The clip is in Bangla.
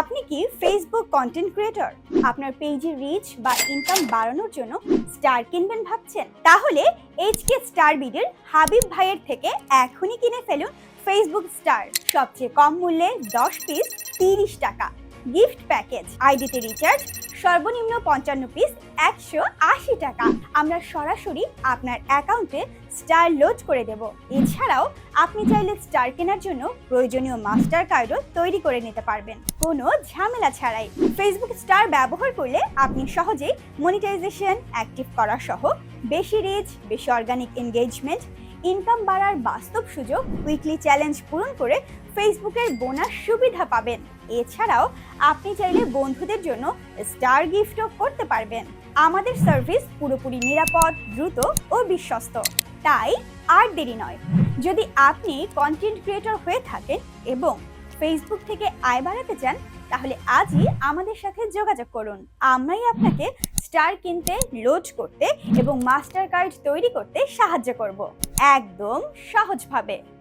আপনি কি ফেসবুক কন্টেন্ট ক্রিয়েটর আপনার পেজের রিচ বা ইনকাম বাড়ানোর জন্য স্টার কিনবেন ভাবছেন? তাহলে এইচকে স্টার বিডের হাবিব ভাইয়ের থেকে এখনই কিনে ফেলুন ফেসবুক স্টার সবচেয়ে কম মূল্যে দশ পিস তিরিশ টাকা। গিফট প্যাকেজ আইডিতে রিচার্জ সর্বনিম্ন পঞ্চান্ন পিস একশো আশি টাকা। আমরা সরাসরি আপনার অ্যাকাউন্টে স্টার লোড করে দেব। এছাড়াও আপনি চাইলে স্টার কেনার জন্য প্রয়োজনীয় মাস্টার কার্ডও তৈরি করে নিতে পারবেন। কোনো ঝামেলা ছাড়াই ফেসবুক স্টার ব্যবহার করলে আপনি সহজেই মনিটাইজেশন অ্যাক্টিভ করা সহ বেশি রিচ বেশি অর্গানিক এনগেজমেন্ট ইনকাম বাড়ার বাস্তব সুযোগ উইকলি চ্যালেঞ্জ পূরণ করে ফেসবুকের বোনাস সুবিধা পাবেন। এছাড়াও আপনি চাইলে বন্ধুদের জন্য স্টার গিফটও করতে পারবেন। আমাদের সার্ভিস পুরোপুরি নিরাপদ, দ্রুত ও বিশ্বস্ত। তাই আর দেরি নয়। যদি আপনি কন্টেন্ট ক্রিয়েটর হয়ে থাকেন এবং ফেসবুক থেকে আয় বাড়াতে চান, তাহলে আজই আমাদের সাথে যোগাযোগ করুন। আমরাই আপনাকে স্টার কিনতে লোড করতে এবং মাস্টার কার্ড তৈরি করতে সাহায্য করব। একদম সহজভাবে।